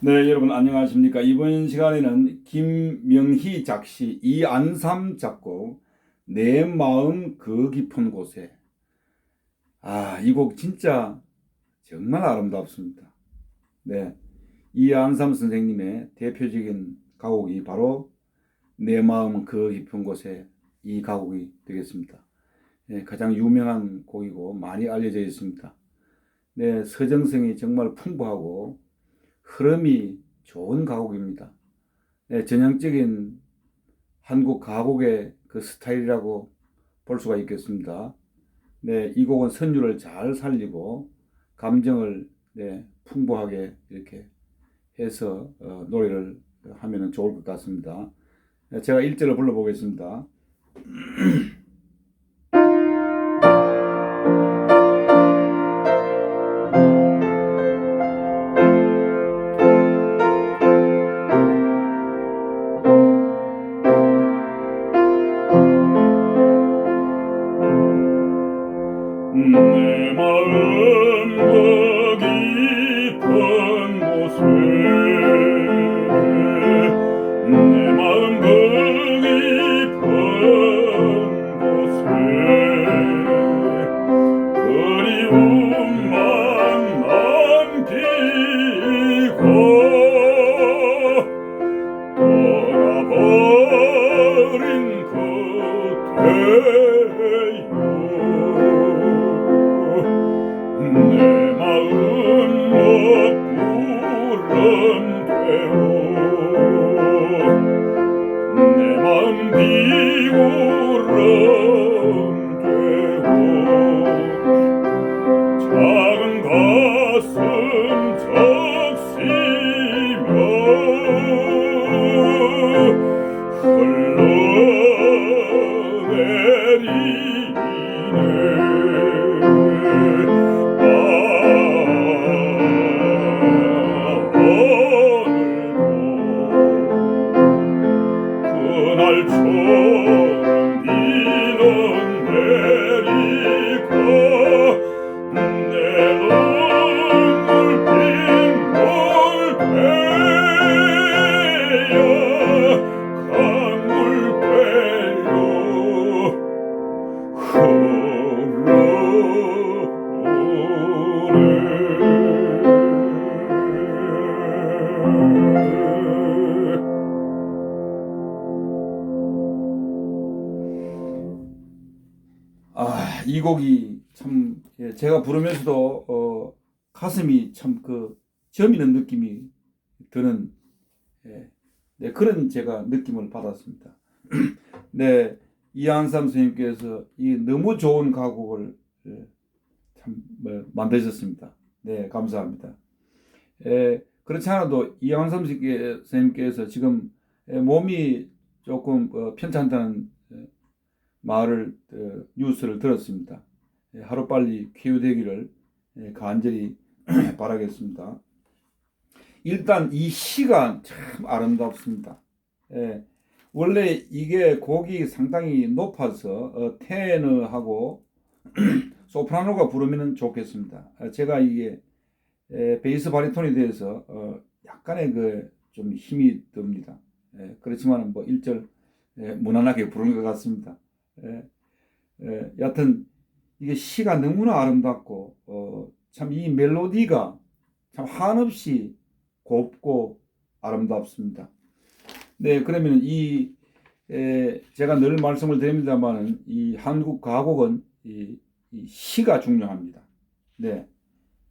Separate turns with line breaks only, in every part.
네, 여러분 안녕하십니까? 이번 시간에는 김명희 작시 이안삼 작곡 내 마음 그 깊은 곳에 아, 이 곡 진짜 정말 아름답습니다. 네. 이안삼 선생님의 대표적인 가곡이 바로 내 마음 그 깊은 곳에 이 가곡이 되겠습니다. 네, 가장 유명한 곡이고 많이 알려져 있습니다. 네, 서정성이 정말 풍부하고 흐름이 좋은 가곡입니다. 네, 전형적인 한국 가곡의 그 스타일이라고 볼 수가 있겠습니다. 네, 이 곡은 선율을 잘 살리고 감정을 네, 풍부하게 이렇게 해서 어, 노래를 하면 좋을 것 같습니다. 네, 제가 1절을 불러보겠습니다. 그날 이 곡이 참 예, 제가 부르면서도 어, 가슴이 참 그 저미는 느낌이 드는 예, 네, 그런 제가 느낌을 받았습니다. 네, 이한삼 선생님께서 이 너무 좋은 가곡을 예, 참 뭐, 만드셨습니다. 네, 감사합니다. 예, 그렇지 않아도 이한삼 선생님께서 지금 예, 몸이 조금 어, 편찮다는 예, 말을 어, 뉴스를 들었습니다. 예, 하루빨리 쾌유되기를 예, 간절히 바라겠습니다. 일단 이 시가 참 아름답습니다. 예, 원래 이게 곡이 상당히 높아서 어, 테너하고 소프라노가 부르면 좋겠습니다. 어, 제가 이게 에, 베이스 바리톤에 대해서 어, 약간의 그 좀 힘이 듭니다. 예, 그렇지만 뭐 1절 예, 무난하게 부르는 것 같습니다. 예, 예, 여하튼 이게 시가 너무나 아름답고 어, 참 이 멜로디가 참 한없이 곱고 아름답습니다. 네, 그러면 이 에, 제가 늘 말씀을 드립니다만은 이 한국 가곡은 이, 이 시가 중요합니다. 네,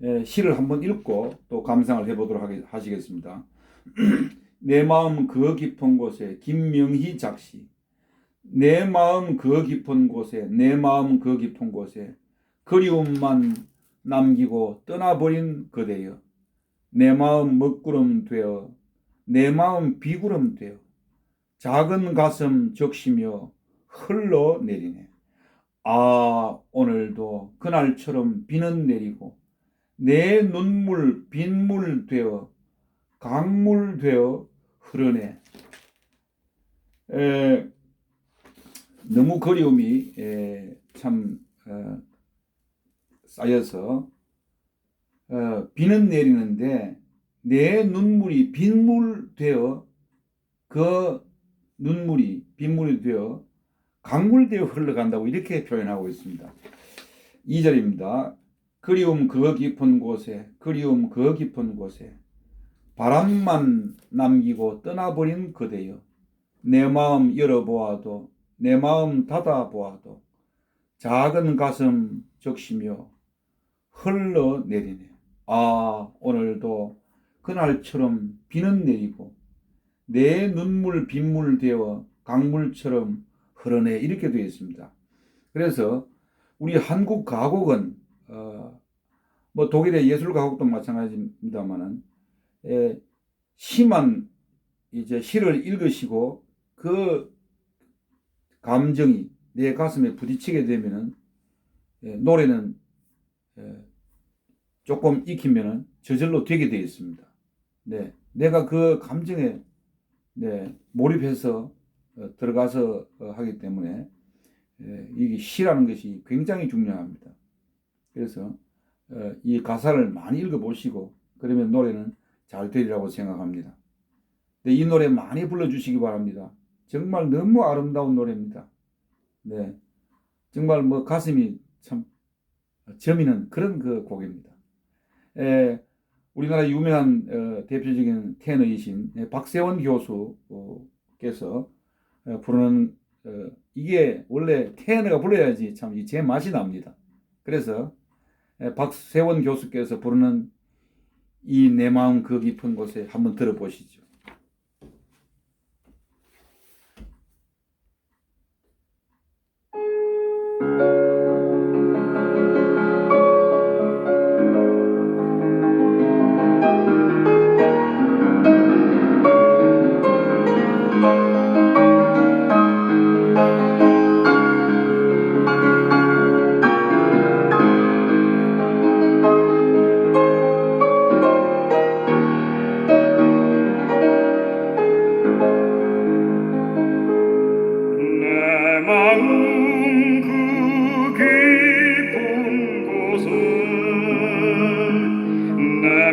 에, 시를 한번 읽고 또 감상을 해보도록 하게, 하시겠습니다. 내 마음 그 깊은 곳에 김명희 작시 내 마음 그 깊은 곳에 내 마음 그 깊은 곳에 그리움만 남기고 떠나버린 그대여. 내 마음 먹구름 되어 내 마음 비구름 되어 작은 가슴 적시며 흘러내리네. 아 오늘도 그날처럼 비는 내리고 내 눈물 빗물 되어 강물 되어 흐르네. 에, 너무 그리움이 에, 참 어, 쌓여서 어, 비는 내리는데 내 눈물이 빗물 되어 그 눈물이 빗물이 되어 강물 되어 흘러간다고 이렇게 표현하고 있습니다. 2절입니다. 그리움 그 깊은 곳에 그리움 그 깊은 곳에 바람만 남기고 떠나버린 그대여 내 마음 열어보아도 내 마음 닫아 보아도 작은 가슴 적시며 흘러내리네. 아 오늘도 그날처럼 비는 내리고 내 눈물 빗물 되어 강물처럼 흐르네 이렇게 되어 있습니다. 그래서 우리 한국 가곡은 어, 뭐 독일의 예술 가곡도 마찬가지입니다만은 에, 시만 이제 시를 읽으시고 그 감정이 내 가슴에 부딪히게 되면은 에, 노래는 에, 조금 익히면은 저절로 되게 되어 있습니다. 네, 내가 그 감정에 네, 몰입해서 어, 들어가서 어, 하기 때문에 예, 이게 시라는 것이 굉장히 중요합니다. 그래서 어, 이 가사를 많이 읽어보시고 그러면 노래는 잘 되리라고 생각합니다. 네, 이 노래 많이 불러주시기 바랍니다. 정말 너무 아름다운 노래입니다. 네, 정말 뭐 가슴이 참 저미는 그런 그 곡입니다. 에, 우리나라 유명한 어, 대표적인 테너이신 예, 박세원 교수께서 어, 부르는 어, 이게 원래 테너가 불러야지 참제 맛이 납니다. 그래서 에, 박세원 교수께서 부르는 이 내 마음 그 깊은 곳에 한번 들어보시죠.
내